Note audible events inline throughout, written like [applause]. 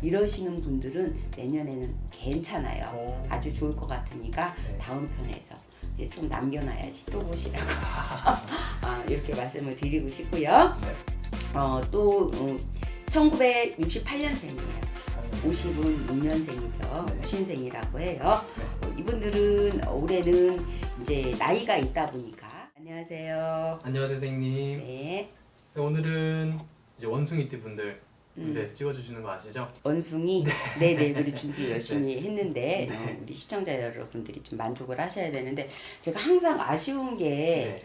네. 이러시는 분들은 내년에는 괜찮아요. 어. 아주 좋을 것 같으니까 네. 다음 편에서 이제 좀 남겨놔야지 또 보시라고 [laughs] 아, 이렇게 말씀을 드리고 싶고요. 네. 어, 또 음, 1968년생이에요. 50은 6년생이죠. 네. 신생이라고 해요. 어, 이분들은 올해는 이제 나이가 있다 보니까 안녕하세요. 안녕하세요 선생님. 네. 오늘은 이제 원숭이띠 분들 음. 이제 찍어주시는 거 아시죠? 원숭이 네 네 우리 준비 열심히 했는데 네. 어, 우리 시청자 여러분들이 좀 만족을 하셔야 되는데 제가 항상 아쉬운 게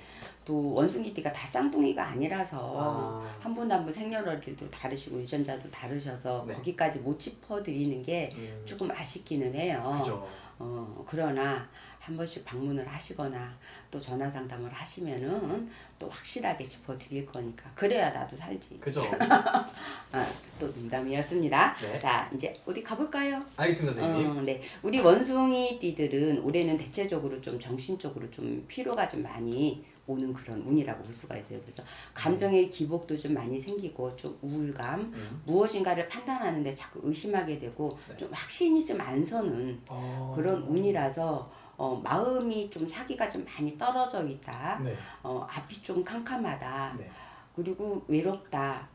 또 원숭이띠가 다 쌍둥이가 아니라서 아. 한분 한 분 생년월일도 다르시고 유전자도 다르셔서 네. 거기까지 못 짚어드리는 게 음, 조금 아쉽기는 해요. 그죠. 어, 그러나 한 번씩 방문을 하시거나 또 전화 상담을 하시면은 또 확실하게 짚어드릴 거니까 그래야 나도 살지. 그죠. [laughs] 아, 또 농담이었습니다. 네. 자 이제 어디 가볼까요? 알겠습니다 선생님. 어, 네. 우리 원숭이 띠들은 올해는 대체적으로 좀 정신적으로 좀 피로가 좀 많이 오는 그런 운이라고 볼 수가 있어요. 그래서 감정의 기복도 좀 많이 생기고 좀 우울감, 음. 무엇인가를 판단하는데 자꾸 의심하게 되고 네. 좀 확신이 좀 안 서는 어. 그런 운이라서 어, 마음이 좀 사기가 좀 많이 떨어져 있다. 네. 어, 앞이 좀 캄캄하다. 네. 그리고 외롭다.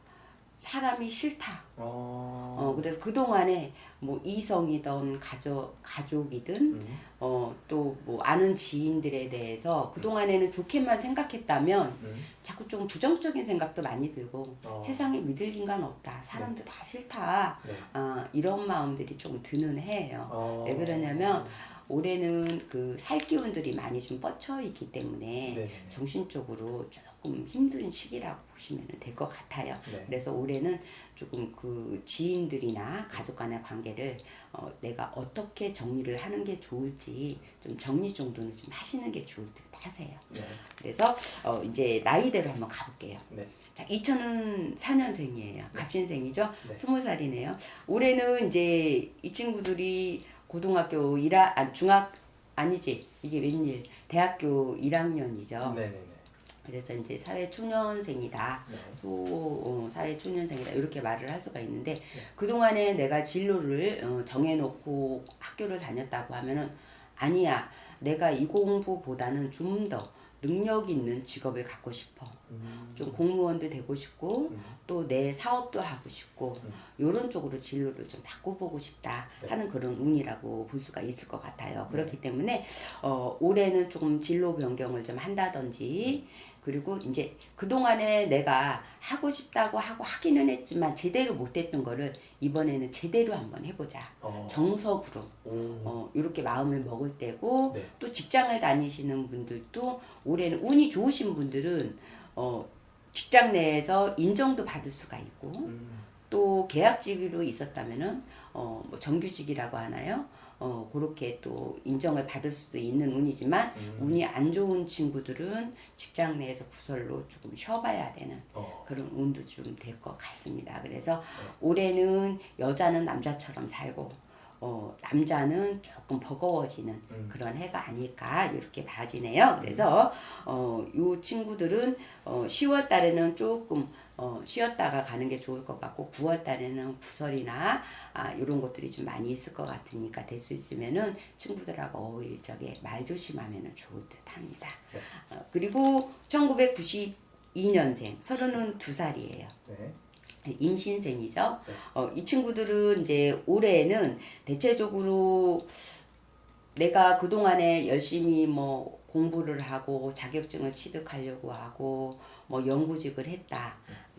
사람이 싫다. 어. 어, 그래서 그동안에 뭐 이성이든 가족, 가족이든 음. 어, 또 뭐 아는 지인들에 대해서 그동안에는 좋게만 생각했다면 음. 자꾸 좀 부정적인 생각도 많이 들고 어. 세상에 믿을 인간 없다. 사람도 다 싫다. 네. 어, 이런 마음들이 좀 드는 해예요. 어. 왜 그러냐면 올해는 그 살 기운들이 많이 좀 뻗쳐 있기 때문에 네. 정신적으로 조금 힘든 시기라고 보시면 될 것 같아요. 네. 그래서 올해는 조금 그 지인들이나 가족 간의 관계를 어, 내가 어떻게 정리를 하는 게 좋을지 좀 정리 정도는 좀 하시는 게 좋을 듯 하세요. 네. 그래서 어, 이제 나이대로 한번 가볼게요. 네. 자, 2000은 4년생이에요. 갑신생이죠. 네. 스무 살이네요. 올해는 이제 이 친구들이 고등학교 1학, 아, 중학, 아니지. 이게 웬일. 대학교 1학년이죠. 네네네. 그래서 이제 사회 초년생이다. 네. 소 어, 사회 초년생이다 이렇게 말을 할 수가 있는데 네. 그동안에 내가 진로를 어, 정해놓고 학교를 다녔다고 하면은 아니야 내가 이 공부보다는 좀 더 능력 있는 직업을 갖고 싶어 음. 좀 공무원도 되고 싶고 음. 또내 사업도 하고 싶고 음. 이런 쪽으로 진로를 좀 바꿔보고 싶다 네. 하는 그런 운이라고 볼 수가 있을 것 같아요. 그렇기 때문에 어, 올해는 조금 진로 변경을 좀 한다든지 그리고 이제 그동안에 내가 하고 싶다고 하고 하기는 했지만 제대로 못했던 거를 이번에는 제대로 한번 해보자. 어. 정석으로 오. 어, 이렇게 마음을 먹을 때고 네. 또 직장을 다니시는 분들도 올해는 운이 좋으신 분들은 어, 직장 내에서 인정도 받을 수가 있고 음. 또 계약직으로 있었다면은 어, 뭐 정규직이라고 하나요? 어, 그렇게 또 인정을 받을 수도 있는 운이지만 음. 운이 안 좋은 친구들은 직장 내에서 구설로 조금 쉬어봐야 되는 어. 그런 운도 좀 될 것 같습니다. 그래서 네. 올해는 여자는 남자처럼 살고 어, 남자는 조금 버거워지는 음. 그런 해가 아닐까 이렇게 봐지네요. 그래서 어, 요 친구들은 어, 10월 달에는 조금 어, 쉬었다가 가는 게 좋을 것 같고 9월 달에는 구설이나 아, 이런 것들이 좀 많이 있을 것 같으니까 될 수 있으면은 친구들하고 어울릴 적에 말 조심하면 좋을 듯합니다. 네. 어, 그리고 1992년생 32살이에요. 네. 임신생이죠. 네. 어, 이 친구들은 이제 올해는 대체적으로 내가 그동안에 열심히 뭐 공부를 하고 자격증을 취득하려고 하고 뭐 연구직을 했다.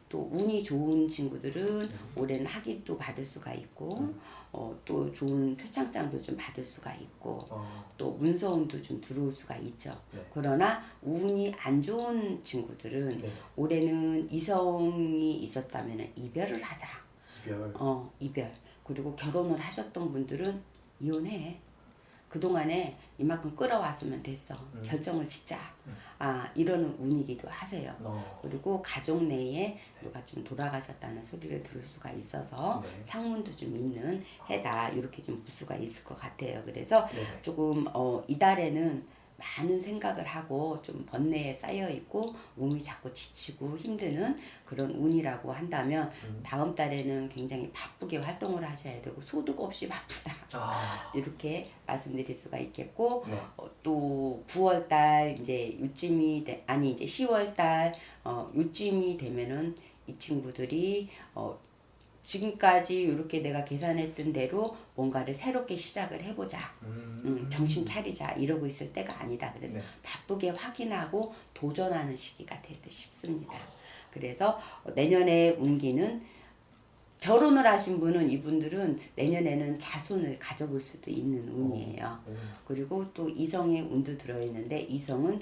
또 운이 좋은 친구들은 올해는 학위도 받을 수가 있고 어, 또 좋은 표창장도 좀 받을 수가 있고 어. 또 문서운도 좀 들어올 수가 있죠. 네. 그러나 운이 안 좋은 친구들은 네. 올해는 이성이 있었다면 이별을 하자. 이별. 어, 이별. 그리고 결혼을 하셨던 분들은 이혼해. 그동안에 이만큼 끌어왔으면 됐어. 음. 결정을 짓자. 음. 아, 이러는 운이기도 하세요. 어. 그리고 가족 내에 누가 좀 돌아가셨다는 소리를 들을 수가 있어서 네. 상문도 좀 있는 해다. 이렇게 좀 볼 수가 있을 것 같아요. 그래서 네. 조금 어, 이달에는 많은 생각을 하고 좀 번뇌에 쌓여 있고 몸이 자꾸 지치고 힘드는 그런 운이라고 한다면 음. 다음 달에는 굉장히 바쁘게 활동을 하셔야 되고 소득 없이 바쁘다 아, [laughs] 이렇게 말씀드릴 수가 있겠고 네. 어, 또 9월 달 이제 요쯤이 돼, 아니 이제 10월 달 어, 요쯤이 되면은 이 친구들이 어, 지금까지 이렇게 내가 계산했던 대로 뭔가를 새롭게 시작을 해보자. 음. 음, 정신 차리자 이러고 있을 때가 아니다. 그래서 네. 바쁘게 확인하고 도전하는 시기가 될 듯 싶습니다. 그래서 내년에 운기는 결혼을 하신 분은 이분들은 내년에는 자손을 가져볼 수도 있는 운이에요. 오. 그리고 또 이성의 운도 들어있는데 이성은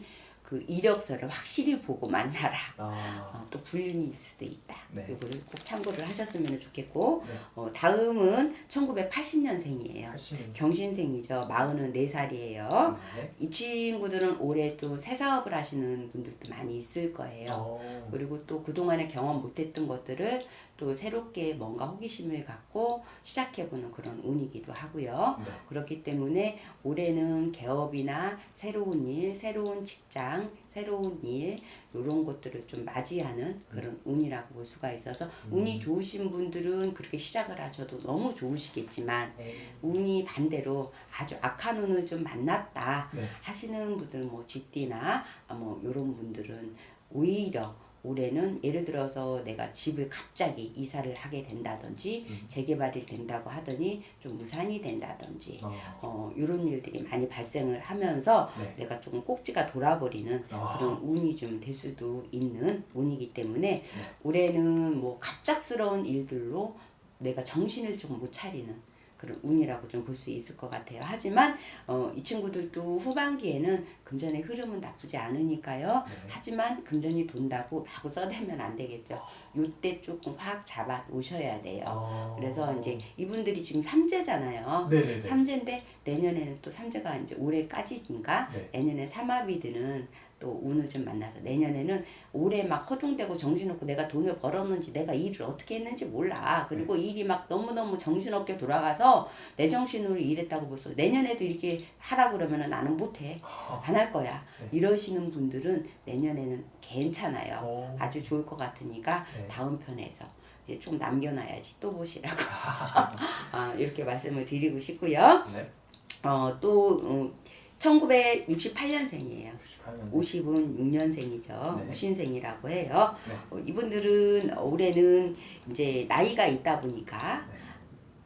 그 이력서를 확실히 보고 만나라. 아, 어, 또 불륜일 수도 있다. 네. 요거를 꼭 참고를 하셨으면 좋겠고 네. 어, 다음은 1980년생이에요. 80년. 경신생이죠. 44살이에요. 네. 이 친구들은 올해 또 새 사업을 하시는 분들도 많이 있을 거예요. 어. 그리고 또 그동안에 경험 못했던 것들을 또 새롭게 뭔가 호기심을 갖고 시작해보는 그런 운이기도 하고요. 네. 그렇기 때문에 올해는 개업이나 새로운 일, 새로운 직장, 새로운 일 이런 것들을 좀 맞이하는 그런 운이라고 볼 수가 있어서 음. 운이 좋으신 분들은 그렇게 시작을 하셔도 너무 좋으시겠지만 어. 운이 반대로 아주 악한 운을 좀 만났다 네. 하시는 분들은 뭐 쥐띠나 아, 뭐 이런 분들은 오히려 올해는 예를 들어서 내가 집을 갑자기 이사를 하게 된다든지 음. 재개발이 된다고 하더니 좀 무산이 된다든지 어. 어, 이런 일들이 많이 발생을 하면서 네. 내가 조금 꼭지가 돌아버리는 아. 그런 운이 좀 될 수도 있는 운이기 때문에 네. 올해는 뭐 갑작스러운 일들로 내가 정신을 좀 못 차리는 그런 운이라고 좀 볼 수 있을 것 같아요. 하지만 어, 이 친구들도 후반기에는 금전의 흐름은 나쁘지 않으니까요. 네. 하지만 금전이 돈다고 마구 써대면 안 되겠죠. 요때 조금 확 잡아 오셔야 돼요. 어. 그래서 이제 이분들이 지금 삼재잖아요. 네네네. 삼재인데 내년에는 또 삼재가 이제 올해까지니까 네. 내년에 삼합이들은 또 운을 좀 만나서 내년에는 올해 막 허둥대고 정신없고 내가 돈을 벌었는지 내가 일을 어떻게 했는지 몰라. 그리고 네. 일이 막 너무너무 정신없게 돌아가서 내 정신으로 일했다고 벌써 내년에도 이렇게 하라 그러면은 나는 못해. 아. 안할 거야. 네. 이러시는 분들은 내년에는 괜찮아요. 어. 아주 좋을 것 같으니까 네. 다음 편에서 이제 좀 남겨놔야지 또 보시라고 [laughs] 아, 이렇게 말씀을 드리고 싶고요. 네. 어, 또 음, 1968년생이에요. 98년. 50은 6년생이죠. 네. 우신생이라고 해요. 네. 어, 이분들은 올해는 이제 나이가 있다 보니까 네.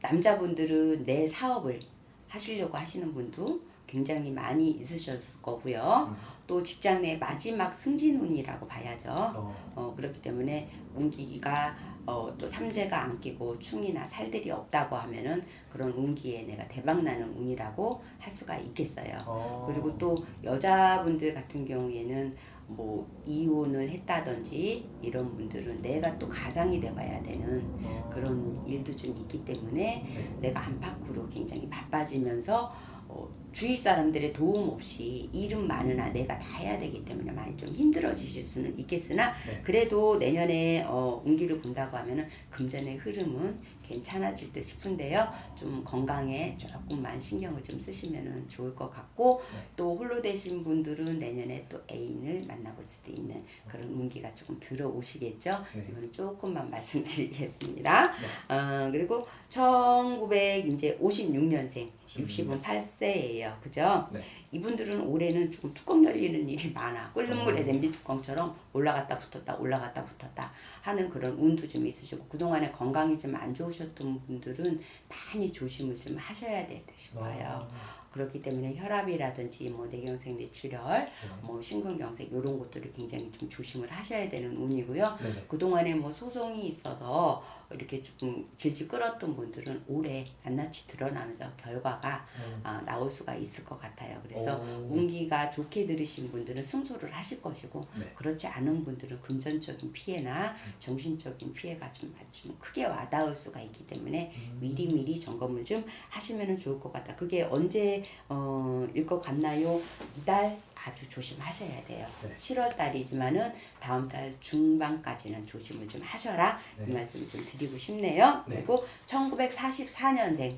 남자분들은 내 사업을 하시려고 하시는 분도 굉장히 많이 있으셨을 거고요. 음. 또 직장 내 마지막 승진운이라고 봐야죠. 어. 어, 그렇기 때문에 운기가 어, 또 삼재가 안 끼고 충이나 살들이 없다고 하면은 그런 운기에 내가 대박나는 운이라고 할 수가 있겠어요. 어. 그리고 또 여자분들 같은 경우에는 뭐 이혼을 했다든지 이런 분들은 내가 또 가장이 돼봐야 되는 어. 그런 일도 좀 있기 때문에 네. 내가 안팎으로 굉장히 바빠지면서 어, 주위 사람들의 도움 없이 일은 많으나 내가 다 해야 되기 때문에 많이 좀 힘들어지실 수는 있겠으나 네. 그래도 내년에 어, 운기를 본다고 하면은 금전의 흐름은 괜찮아질 듯 싶은데요. 좀 건강에 조금만 신경을 좀 쓰시면은 좋을 것 같고 네. 또 홀로 되신 분들은 내년에 또 애인을 만나볼 수도 있는 그런 운기가 조금 들어오시겠죠. 네. 이거는 조금만 말씀드리겠습니다. 네. 어, 그리고 1900 이제 56년생 56 60은 8세예요. 그죠? 네. 이분들은 올해는 조금 뚜껑 열리는 일이 많아. 끓는 물에 어. 냄비 뚜껑처럼 올라갔다 붙었다 올라갔다 붙었다 하는 그런 운도 좀 있으시고 그동안에 건강이 좀 안 좋으셨던 분들은 많이 조심을 좀 하셔야 될듯 싶어요. 어. 그렇기 때문에 혈압이라든지 뭐 뇌경색, 뇌출혈, 네. 뭐 심근경색 이런 것들을 굉장히 좀 조심을 하셔야 되는 운이고요. 네네. 그동안에 뭐 소송이 있어서 이렇게 조금 질질 끌었던 분들은 올해 낱낱이 드러나면서 결과가 음. 아, 나올 수가 있을 것 같아요. 그래서 오. 운기가 좋게 들으신 분들은 승소를 하실 것이고 네. 그렇지 않은 분들은 금전적인 피해나 정신적인 피해가 좀, 좀 크게 와닿을 수가 있기 때문에 음. 미리미리 점검을 좀 하시면 좋을 것 같다. 그게 언제 어, 일것 같나요? 이달 아주 조심하셔야 돼요. 네. 7월 달이지만은 다음 달 중반까지는 조심을 좀 하셔라. 네. 이 말씀 좀 드리고 싶네요. 네. 그리고 1944년생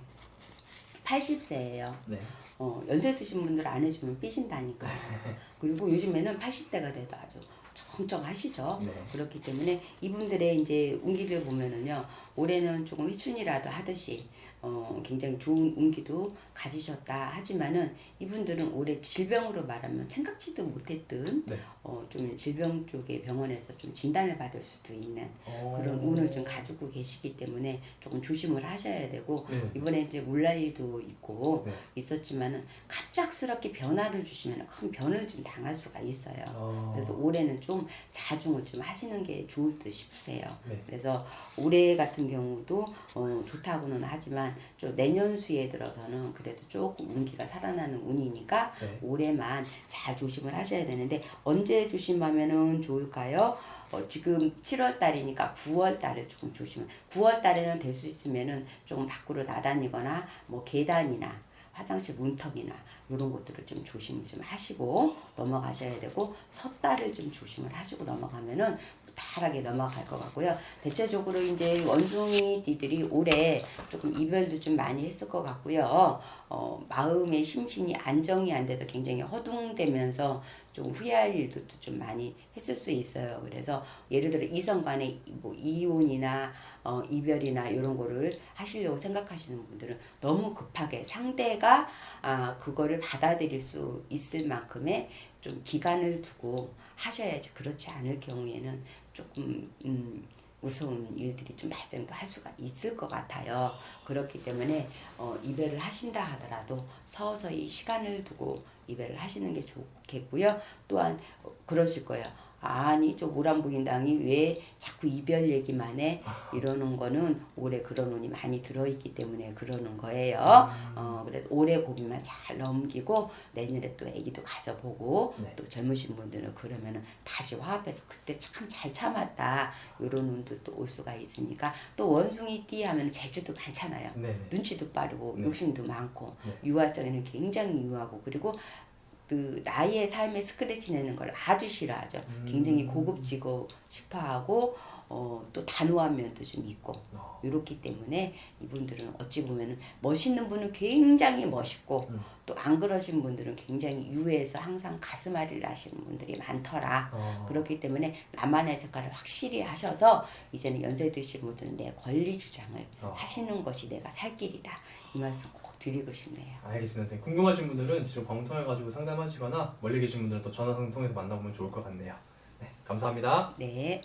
80세예요. 네. 어, 연세 드신 분들 안 해주면 삐진다니까. [laughs] 그리고 요즘에는 80대가 돼도 아주 청청하시죠. 네. 그렇기 때문에 이분들의 이제 운기를 보면은요, 올해는 조금 회춘이라도 하듯이 어, 굉장히 좋은 운기도 가지셨다 하지만은 이분들은 올해 질병으로 말하면 생각지도 못했던 네. 어, 좀 질병 쪽의 병원에서 좀 진단을 받을 수도 있는 어. 그런 운을 좀 가지고 계시기 때문에 조금 조심을 하셔야 되고 네. 이번에 이제 물난리도 있고 네. 있었지만은 갑작스럽게 변화를 주시면 큰 변을 좀 당할 수가 있어요. 어. 그래서 올해는 좀 자중을 좀 하시는 게 좋을 듯 싶으세요. 네. 그래서 올해 같은 경우도 어, 좋다고는 하지만 좀 내년 수에 들어서는 그래도 조금 운기가 살아나는 운이니까 네. 올해만 잘 조심을 하셔야 되는데 언제 조심하면은 좋을까요? 어, 지금 7월 달이니까 9월 달에 조금 조심을. 9월 달에는 될 수 있으면은 조금 밖으로 나다니거나 뭐 계단이나 화장실 문턱이나 이런 것들을 좀 조심을 좀 하시고 넘어가셔야 되고 섣달을 좀 조심을 하시고 넘어가면은 무탈하게 넘어갈 것 같고요. 대체적으로 이제 원숭이띠들이 올해 조금 이별도 좀 많이 했을 것 같고요. 어, 마음의 심신이 안정이 안 돼서 굉장히 허둥대면서 좀 후회할 일도 좀 많이 했을 수 있어요. 그래서 예를 들어 이성 간의 뭐 이혼이나 어, 이별이나 이런 거를 하시려고 생각하시는 분들은 너무 급하게 상대가 아, 그거를 받아들일 수 있을 만큼의 좀 기간을 두고 하셔야지 그렇지 않을 경우에는 조금 음, 무서운 일들이 좀 발생도 할 수가 있을 것 같아요. 그렇기 때문에 어, 이별을 하신다 하더라도 서서히 시간을 두고 이별을 하시는 게 좋겠고요. 또한 어, 그러실 거예요. 아니 저 모란부인당이 왜 자꾸 이별 얘기만 해 이러는 거는 올해 그런 운이 많이 들어있기 때문에 그러는 거예요. 어 그래서 올해 고비만 잘 넘기고 내년에 또 아기도 가져보고 네. 또 젊으신 분들은 그러면은 다시 화합해서 그때 참 잘 참았다 이런 운들도 올 수가 있으니까 또 원숭이 띠 하면 재주도 많잖아요. 네. 눈치도 빠르고 네. 욕심도 많고 네. 유화적에는 굉장히 유하고 그리고 그 나의 삶에 스크래치 내는 걸 아주 싫어하죠. 음. 굉장히 고급지고 싶어하고 어, 또 단호한 면도 좀 있고 어. 이렇기 때문에 이분들은 어찌 보면은 멋있는 분은 굉장히 멋있고 음. 또안 그러신 분들은 굉장히 유해서 항상 가슴앓이를 하시는 분들이 많더라. 어. 그렇기 때문에 나만의 색깔을 확실히 하셔서 이제는 연세 드신 분들은 내 권리 주장을 어. 하시는 것이 내가 살 길이다. 이 말씀 꼭 드리고 싶네요. 알겠습니다. 선생님. 궁금하신 분들은 지금 방송해 가지고 상담하시거나 멀리 계신 분들은 또 전화 통해서 만나보면 좋을 것 같네요. 네, 감사합니다. 네.